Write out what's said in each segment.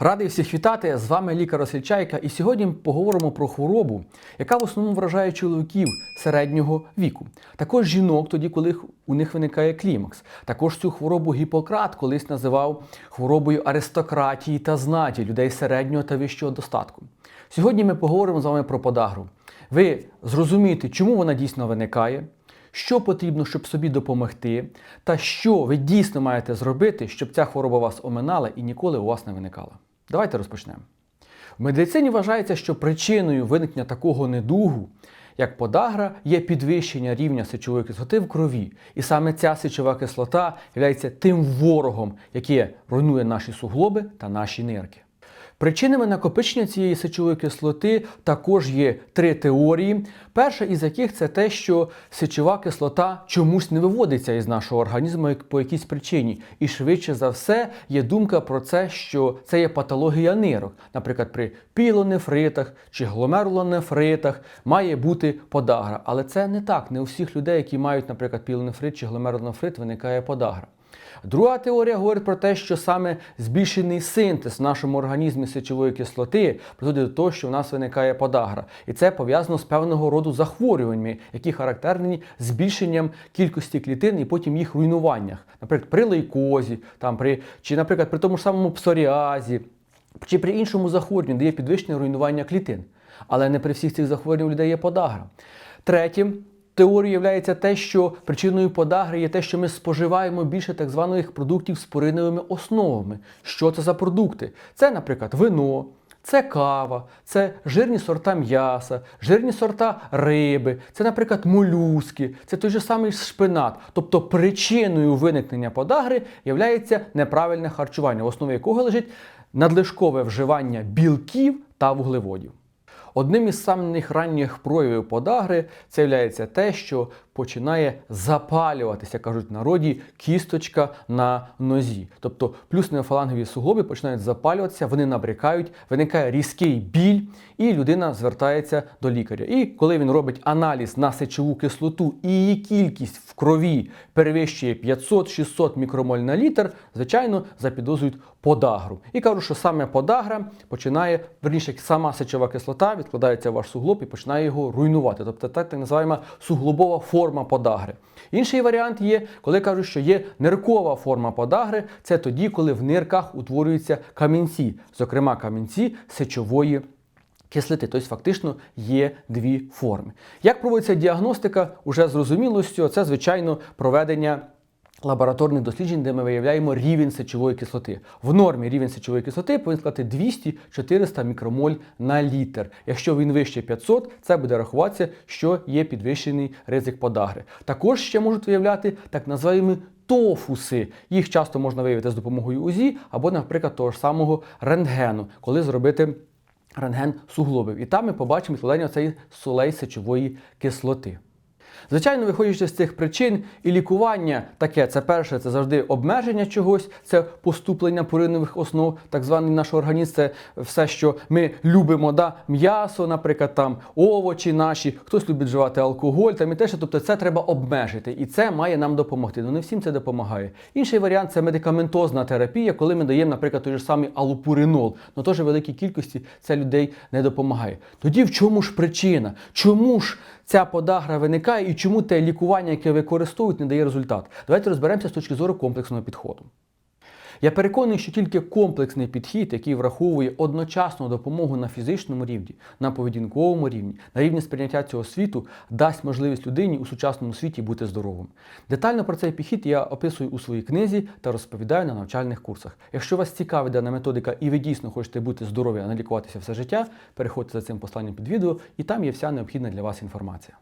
Радий всіх вітати! З вами лікар Осельчайка, і сьогодні поговоримо про хворобу, яка в основному вражає чоловіків середнього віку. Також жінок, тоді, коли у них виникає клімакс. Також цю хворобу Гіппократ колись називав хворобою аристократії та знаті людей середнього та вищого достатку. Сьогодні ми поговоримо з вами про подагру. Ви зрозумієте, чому вона дійсно виникає, що потрібно, щоб собі допомогти, та що ви дійсно маєте зробити, щоб ця хвороба вас оминала і ніколи у вас не виникала. Давайте розпочнемо. В медицині вважається, що причиною виникнення такого недугу, як подагра, є підвищення рівня сечової кислоти в крові. І саме ця сечова кислота є тим ворогом, який руйнує наші суглоби та наші нирки. Причинами накопичення цієї сечової кислоти також є три теорії. Перша із яких це те, що сечова кислота чомусь не виводиться із нашого організму по якійсь причині. І швидше за все є думка про це, що це є патологія нирок. Наприклад, при пілонефритах чи гломерулонефритах має бути подагра. Але це не так. Не у всіх людей, які мають, наприклад, пілонефрит чи гломерулонефрит, виникає подагра. Друга теорія говорить про те, що саме збільшений синтез в нашому організмі сечової кислоти призводить до того, що в нас виникає подагра. І це пов'язано з певного роду захворюваннями, які характерні збільшенням кількості клітин і потім їх руйнуваннях. Наприклад, при лейкозі, там, при, чи, наприклад, при тому ж самому псоріазі, чи при іншому захворюванні, де є підвищене руйнування клітин. Але не при всіх цих захворюваннях у людей є подагра. Третім теорією є те, що причиною подагри є те, що ми споживаємо більше так званих продуктів з пориновими основами. Що це за продукти? Це, наприклад, вино. Це кава, це жирні сорта м'яса, жирні сорта риби, це, наприклад, молюски, це той же самий шпинат. Тобто причиною виникнення подагри є неправильне харчування, в основі якого лежить надлишкове вживання білків та вуглеводів. Одним із самих ранніх проявів подагри це є те, що починає запалюватися, кажуть в народі, кісточка на нозі. Тобто плюснеофалангові суглоби починають запалюватися, вони набрякають, виникає різкий біль, і людина звертається до лікаря. І коли він робить аналіз на сечову кислоту і її кількість в крові перевищує 500-600 мікромоль на літр, звичайно, запідозрюють подагру. І кажуть, що саме подагра починає, верніше, сама сечова кислота відкладається в ваш суглоб і починає його руйнувати. Тобто так, так називаємо суглобова форма подагри. Інший варіант є, коли кажуть, що є ниркова форма подагри, це тоді, коли в нирках утворюються камінці, зокрема камінці сечової кислоти. Тобто фактично є дві форми. Як проводиться діагностика, уже зрозуміло, це, звичайно, проведення. Лабораторних досліджень, де ми виявляємо рівень сечової кислоти. В нормі рівень сечової кислоти повинен складати 200-400 мікромоль на літр. Якщо він вище 500, це буде рахуватися, що є підвищений ризик подагри. Також ще можуть виявляти так називаємо тофуси. Їх часто можна виявити з допомогою УЗІ або, наприклад, того ж самого рентгену, коли зробити рентген суглобів. І там ми побачимо відкладання цієї солей сечової кислоти. Звичайно, виходячи з цих причин, і лікування таке, це перше, це завжди обмеження чогось, це поступлення поринових основ, так званий наш організм, це все, що ми любимо, да? м'ясо, наприклад, там овочі наші, хтось любить вживати алкоголь, там і те, що, тобто це треба обмежити, і це має нам допомогти. Ну не всім це допомагає. Інший варіант це медикаментозна терапія, коли ми даємо, наприклад, той же самий алупуринол. Ну теж великій кількості це людей не допомагає. Тоді в чому ж причина? Чому ж ця подагра виникає і чому те лікування, яке використовують, не дає результат? Давайте розберемося з точки зору комплексного підходу. Я переконаний, що тільки комплексний підхід, який враховує одночасну допомогу на фізичному рівні, на поведінковому рівні, на рівні сприйняття цього світу, дасть можливість людині у сучасному світі бути здоровим. Детально про цей підхід я описую у своїй книзі та розповідаю на навчальних курсах. Якщо вас цікавить дана методика і ви дійсно хочете бути здорові, а не лікуватися все життя, переходьте за цим посланням під відео, і там є вся необхідна для вас інформація.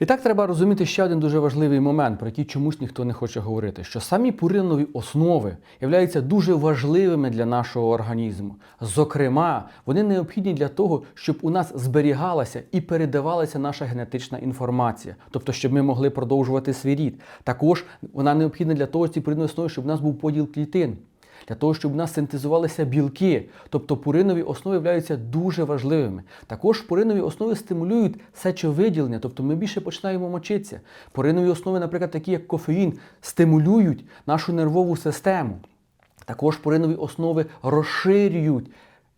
І так треба розуміти ще один дуже важливий момент, про який чомусь ніхто не хоче говорити: що самі пуринові основи являються дуже важливими для нашого організму. Зокрема, вони необхідні для того, щоб у нас зберігалася і передавалася наша генетична інформація, тобто, щоб ми могли продовжувати свій рід. Також вона необхідна для того, ці основи, щоб у нас був поділ клітин для того, щоб в нас синтезувалися білки, тобто пуринові основи являються дуже важливими. Також пуринові основи стимулюють сечовиділення, тобто ми більше починаємо мочитися. Пуринові основи, наприклад, такі як кофеїн, стимулюють нашу нервову систему. Також поринові основи розширюють,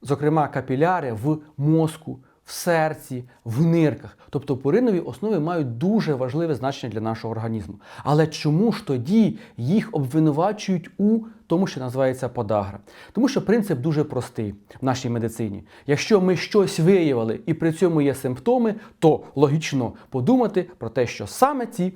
зокрема, капіляри в мозку, в серці, в нирках. Тобто поринові основи мають дуже важливе значення для нашого організму. Але чому ж тоді їх обвинувачують у тому, що називається подагра? Тому що принцип дуже простий в нашій медицині. Якщо ми щось виявили і при цьому є симптоми, то логічно подумати про те, що саме ці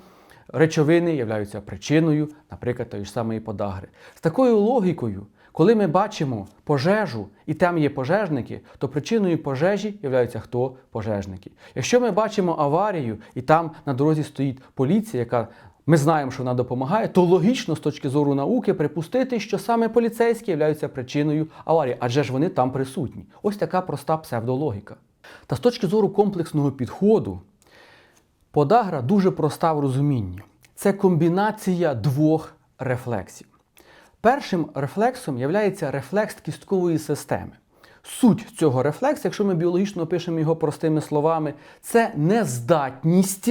речовини являються причиною, наприклад, тої ж самої подагри. З такою логікою, коли ми бачимо пожежу і там є пожежники, то причиною пожежі являються хто пожежники. Якщо ми бачимо аварію і там на дорозі стоїть поліція, яка ми знаємо, що вона допомагає, то логічно з точки зору науки припустити, що саме поліцейські являються причиною аварії, адже ж вони там присутні. Ось така проста псевдологіка. Та з точки зору комплексного підходу, Подагра дуже проста в розумінні. Це комбінація двох рефлексів. Першим рефлексом є рефлекс кісткової системи. Суть цього рефлексу, якщо ми біологічно опишемо його простими словами, це нездатність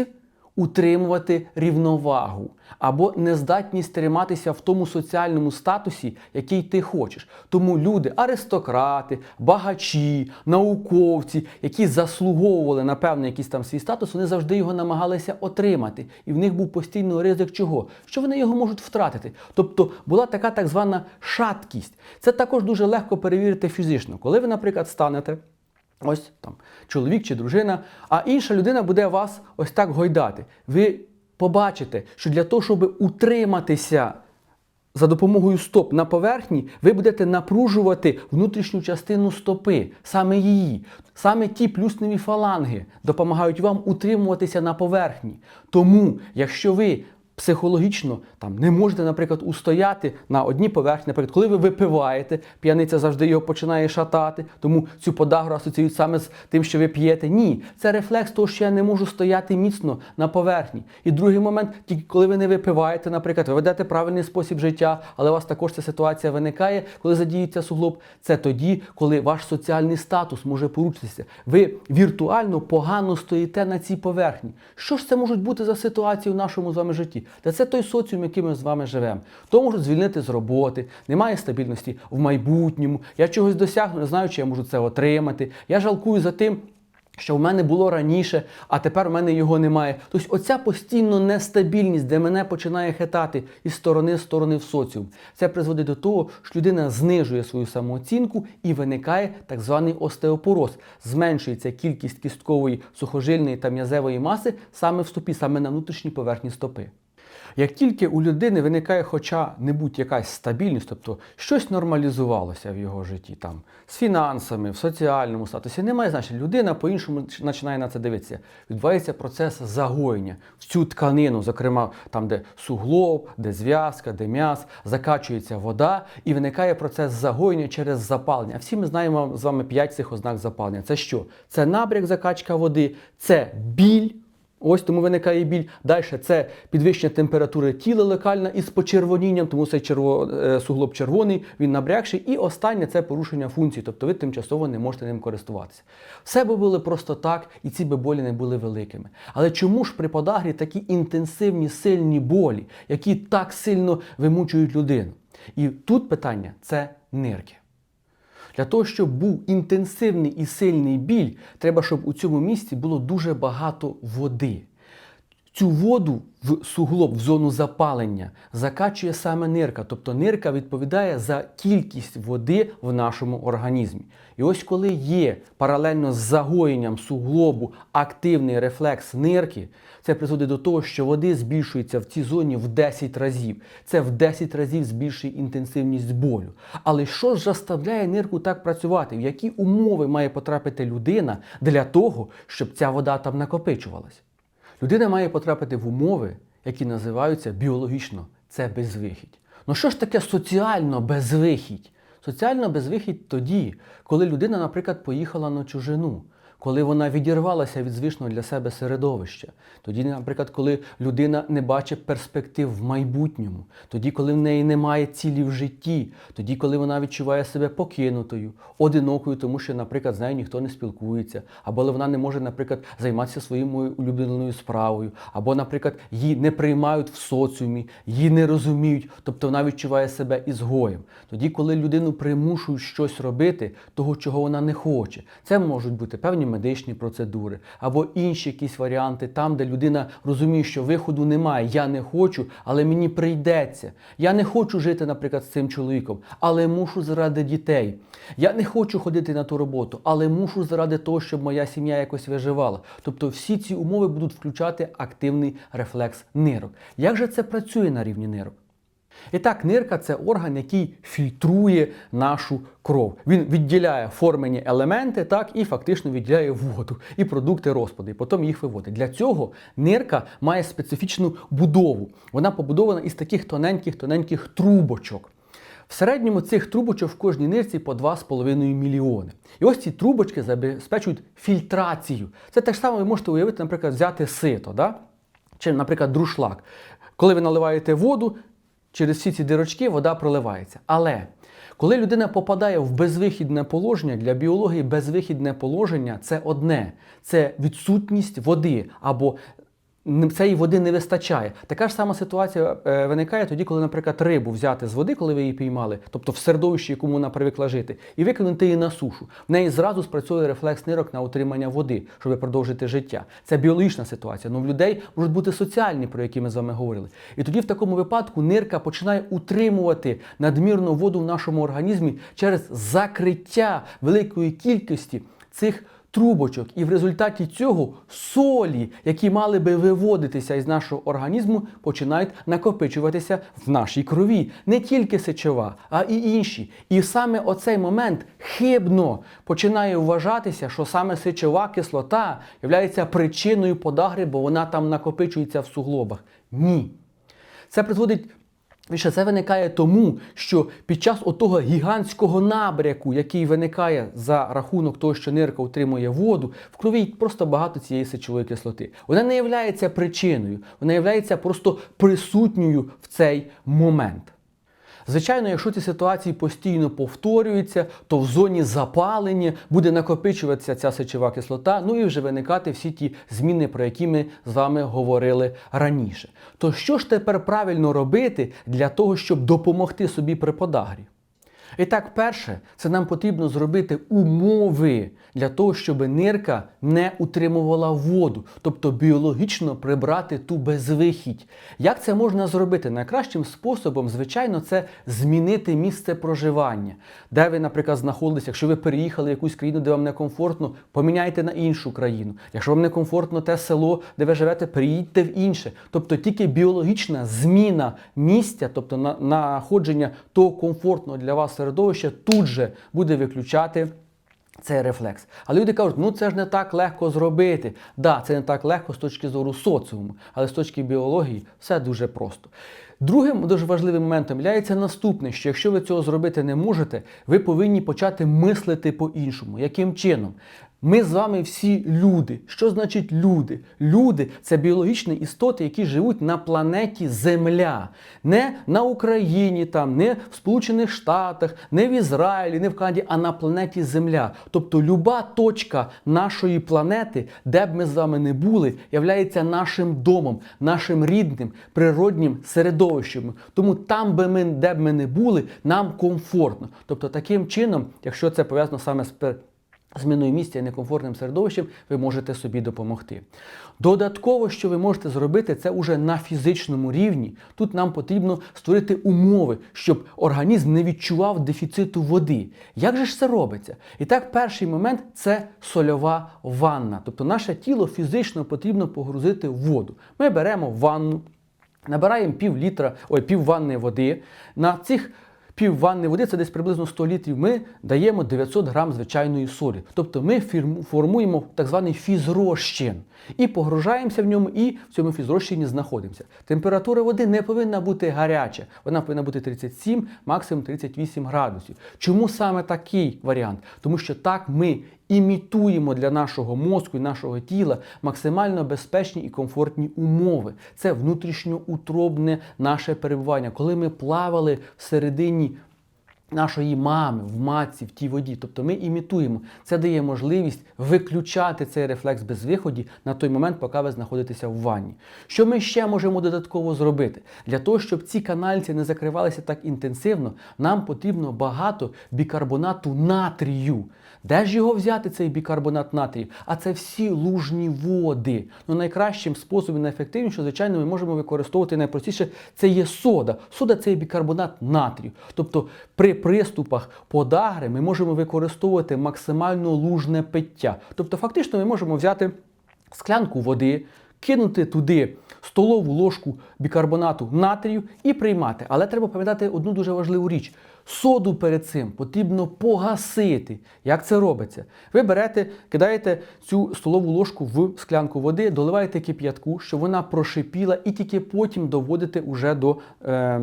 утримувати рівновагу або нездатність триматися в тому соціальному статусі, який ти хочеш. Тому люди, аристократи, багачі, науковці, які заслуговували на певний якийсь там свій статус, вони завжди його намагалися отримати. І в них був постійний ризик чого? Що вони його можуть втратити. Тобто була така так звана шаткість. Це також дуже легко перевірити фізично. Коли ви, наприклад, станете. Ось там чоловік чи дружина, а інша людина буде вас ось так гойдати. Ви побачите, що для того, щоб утриматися за допомогою стоп на поверхні, ви будете напружувати внутрішню частину стопи, саме її. Саме ті плюсневі фаланги допомагають вам утримуватися на поверхні. Тому, якщо ви психологічно там не можете, наприклад, устояти на одній поверхні. Наприклад, коли ви випиваєте, п'яниця завжди його починає шатати, тому цю подагру асоціюють саме з тим, що ви п'єте. Ні, це рефлекс того, що я не можу стояти міцно на поверхні. І другий момент, тільки коли ви не випиваєте, наприклад, ви ведете правильний спосіб життя, але у вас також ця ситуація виникає, коли задіється суглоб. Це тоді, коли ваш соціальний статус може порушитися. Ви віртуально погано стоїте на цій поверхні. Що ж це можуть бути за ситуації в нашому з вами житті? Та це той соціум, який ми з вами живемо. То можуть звільнити з роботи, немає стабільності в майбутньому. Я чогось досягну, не знаю, чи я можу це отримати. Я жалкую за тим. Що в мене було раніше, а тепер в мене його немає. Тобто оця постійно нестабільність, де мене починає хитати із сторони в сторони в соціум, це призводить до того, що людина знижує свою самооцінку і виникає так званий остеопороз. Зменшується кількість кісткової сухожильної та м'язевої маси саме в стопі, саме на внутрішній поверхні стопи. Як тільки у людини виникає хоча небудь якась стабільність, тобто щось нормалізувалося в його житті, там з фінансами, в соціальному статусі, немає значення. Людина по-іншому починає на це дивитися. Відбувається процес загоєння в цю тканину, зокрема там, де суглоб, де зв'язка, де м'яз, закачується вода і виникає процес загоєння через запалення. Всі ми знаємо з вами п'ять цих ознак запалення. Це що? Це набряк, закачка води, це біль. Ось тому виникає біль. Далі це підвищення температури тіла локальна із почервонінням, тому цей черво, е, суглоб червоний, він набрякший. І останнє це порушення функції, тобто ви тимчасово не можете ним користуватися. Все би було просто так, і ці би болі не були великими. Але чому ж при подагрі такі інтенсивні, сильні болі, які так сильно вимучують людину? І тут питання це нирки. Для того, щоб був інтенсивний і сильний біль, треба, щоб у цьому місці було дуже багато води. Цю воду в суглоб, в зону запалення закачує саме нирка. Тобто нирка відповідає за кількість води в нашому організмі. І ось коли є паралельно з загоєнням суглобу активний рефлекс нирки, це призводить до того, що води збільшується в цій зоні в 10 разів. Це в 10 разів збільшує інтенсивність болю. Але що ж заставляє нирку так працювати? В які умови має потрапити людина для того, щоб ця вода там накопичувалась? Людина має потрапити в умови, які називаються біологічно це безвихідь. Ну що ж таке соціально безвихідь? Соціально безвихідь тоді, коли людина, наприклад, поїхала на чужину. Коли вона відірвалася від звичного для себе середовища, тоді, наприклад, коли людина не бачить перспектив в майбутньому, тоді, коли в неї немає цілі в житті, тоді, коли вона відчуває себе покинутою, одинокою, тому що, наприклад, з нею ніхто не спілкується, або вона не може, наприклад, займатися своєю улюбленою справою, або, наприклад, її не приймають в соціумі, її не розуміють, тобто вона відчуває себе ізгоєм. Тоді, коли людину примушують щось робити, того, чого вона не хоче, це можуть бути певні медичні процедури або інші якісь варіанти, там, де людина розуміє, що виходу немає, я не хочу, але мені прийдеться. Я не хочу жити, наприклад, з цим чоловіком, але мушу заради дітей. Я не хочу ходити на ту роботу, але мушу заради того, щоб моя сім'я якось виживала. Тобто всі ці умови будуть включати активний рефлекс нирок. Як же це працює на рівні нирок? І так, нирка це орган, який фільтрує нашу кров. Він відділяє формені елементи, так, і фактично відділяє воду і продукти розпаду, і потім їх виводить. Для цього нирка має специфічну будову. Вона побудована із таких тоненьких-тоненьких трубочок. В середньому цих трубочок в кожній нирці по 2,5 мільйони. І ось ці трубочки забезпечують фільтрацію. Це те ж саме ви можете уявити, наприклад, взяти сито, да? чи, наприклад, друшлак. Коли ви наливаєте воду, через всі ці дирочки вода проливається. Але коли людина попадає в безвихідне положення, для біології безвихідне положення це одне: це відсутність води або цієї води не вистачає. Така ж сама ситуація е, виникає тоді, коли, наприклад, рибу взяти з води, коли ви її піймали, тобто в середовищі, якому вона привикла жити, і викинути її на сушу. В неї зразу спрацьовує рефлекс нирок на утримання води, щоб продовжити життя. Це біологічна ситуація. Ну в людей можуть бути соціальні, про які ми з вами говорили. І тоді в такому випадку нирка починає утримувати надмірну воду в нашому організмі через закриття великої кількості цих трубочок, і в результаті цього солі, які мали би виводитися із нашого організму, починають накопичуватися в нашій крові. Не тільки сечова, а і інші. І саме оцей момент хибно починає вважатися, що саме сечова кислота є причиною подагри, бо вона там накопичується в суглобах. Ні. Це призводить Віше це виникає тому, що під час отого гігантського набряку, який виникає за рахунок того, що нирка утримує воду, в крові просто багато цієї сечової кислоти. Вона не є причиною, вона є просто присутньою в цей момент. Звичайно, якщо ці ситуації постійно повторюються, то в зоні запалення буде накопичуватися ця сечова кислота, ну і вже виникати всі ті зміни, про які ми з вами говорили раніше. То що ж тепер правильно робити для того, щоб допомогти собі при подагрі? І так, перше, це нам потрібно зробити умови для того, щоб нирка не утримувала воду, тобто біологічно прибрати ту безвихідь. Як це можна зробити? Найкращим способом, звичайно, це змінити місце проживання. Де ви, наприклад, знаходитесь, якщо ви переїхали в якусь країну, де вам некомфортно, поміняйте на іншу країну. Якщо вам некомфортно те село, де ви живете, приїдьте в інше. Тобто тільки біологічна зміна місця, тобто находження того комфортного для вас середовища, тут же буде виключати. Цей рефлекс. А люди кажуть, ну це ж не так легко зробити. Так, да, це не так легко з точки зору соціуму, але з точки біології все дуже просто. Другим дуже важливим моментом є наступне, що якщо ви цього зробити не можете, ви повинні почати мислити по-іншому. Яким чином? Ми з вами всі люди. Що значить люди? Люди це біологічні істоти, які живуть на планеті Земля, не на Україні, там, не в Сполучених Штатах, не в Ізраїлі, не в Канаді, а на планеті Земля. Тобто люба точка нашої планети, де б ми з вами не були, являється нашим домом, нашим рідним, природнім середовищем. Тому там, би ми, де б ми не були, нам комфортно. Тобто, таким чином, якщо це пов'язано саме з зміною місця і некомфортним середовищем, ви можете собі допомогти. Додатково, що ви можете зробити, це уже на фізичному рівні. Тут нам потрібно створити умови, щоб організм не відчував дефіциту води. Як же ж це робиться? І так, перший момент це сольова ванна. Тобто наше тіло фізично потрібно погрузити в воду. Ми беремо ванну, набираємо пів літра, ой, пів ванни води. На цих пів ванни води це десь приблизно 100 літрів. Ми даємо 900 грам звичайної солі. Тобто ми формуємо так званий фізрозчин і погружаємося в ньому, і в цьому фізрозчині знаходимося. Температура води не повинна бути гаряча, вона повинна бути 37, максимум 38 градусів. Чому саме такий варіант? Тому що так ми імітуємо для нашого мозку і нашого тіла максимально безпечні і комфортні умови. Це внутрішньоутробне наше перебування, коли ми плавали всередині нашої мами в матці, в тій воді. Тобто ми імітуємо. Це дає можливість виключати цей рефлекс безвиході на той момент, поки ви знаходитеся в ванні. Що ми ще можемо додатково зробити? Для того, щоб ці канальці не закривалися так інтенсивно, нам потрібно багато бікарбонату натрію. Де ж його взяти, цей бікарбонат натрію? А це всі лужні води. Ну, найкращим способом, найефективнішим, звичайно, ми можемо використовувати найпростіше це є сода. Сода це є бікарбонат натрію. Тобто при приступах подагри ми можемо використовувати максимально лужне пиття. Тобто, фактично, ми можемо взяти склянку води, кинути туди столову ложку бікарбонату натрію і приймати. Але треба пам'ятати одну дуже важливу річ. Соду перед цим потрібно погасити. Як це робиться? Ви берете, кидаєте цю столову ложку в склянку води, доливаєте кип'ятку, щоб вона прошипіла, і тільки потім доводите уже до. Е,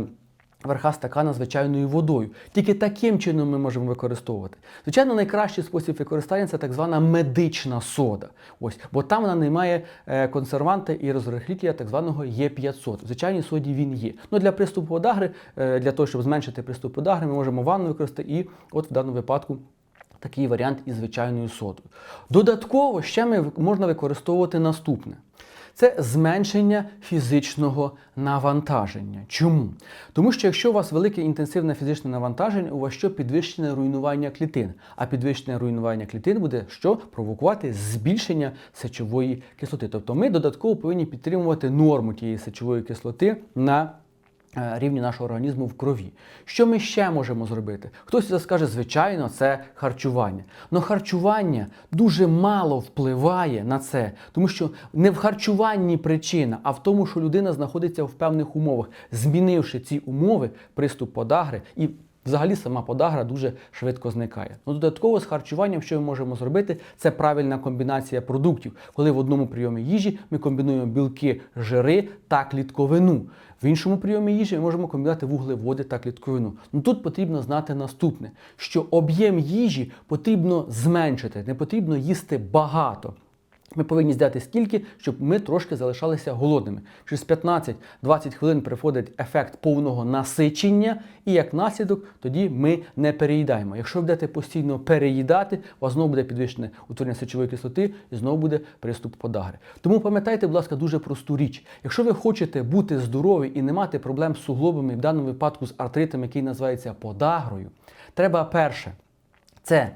верха стакана звичайною водою. Тільки таким чином ми можемо використовувати. Звичайно, найкращий спосіб використання це так звана медична сода. Ось, бо там вона не має е, консерванта і розрихлітля так званого Є500. В звичайній соді він є. Ну, для приступу подагри, е, для того, щоб зменшити приступ подагри, ми можемо ванну використати і от в даному випадку. Такий варіант із звичайною содою. Додатково ще ми можна використовувати наступне. Це зменшення фізичного навантаження. Чому? Тому що якщо у вас велике інтенсивне фізичне навантаження, у вас що підвищене руйнування клітин. А підвищене руйнування клітин буде що провокувати збільшення сечової кислоти. Тобто ми додатково повинні підтримувати норму тієї сечової кислоти на рівні нашого організму в крові. Що ми ще можемо зробити? Хтось скаже, звичайно, це харчування. Но харчування дуже мало впливає на це, тому що не в харчуванні причина, а в тому, що людина знаходиться в певних умовах. Змінивши ці умови, приступ подагри і Взагалі сама подагра дуже швидко зникає. Ну, додатково з харчуванням, що ми можемо зробити, це правильна комбінація продуктів, коли в одному прийомі їжі ми комбінуємо білки, жири та клітковину. В іншому прийомі їжі ми можемо комбінувати вуглеводи та клітковину. Ну тут потрібно знати наступне: що об'єм їжі потрібно зменшити, не потрібно їсти багато. Ми повинні здати стільки, щоб ми трошки залишалися голодними. Через 15-20 хвилин приходить ефект повного насичення, і як наслідок тоді ми не переїдаємо. Якщо ви будете постійно переїдати, у вас знову буде підвищене утворення сечової кислоти і знову буде приступ подагри. Тому пам'ятайте, будь ласка, дуже просту річ. Якщо ви хочете бути здорові і не мати проблем з суглобами, в даному випадку з артритом, який називається подагрою, треба перше це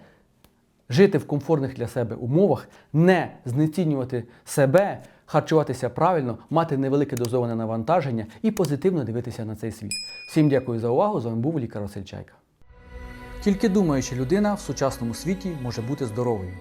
жити в комфортних для себе умовах, не знецінювати себе, харчуватися правильно, мати невелике дозоване навантаження і позитивно дивитися на цей світ. Всім дякую за увагу. З вами був лікар Василь Чайка. Тільки думаюча людина в сучасному світі може бути здоровою.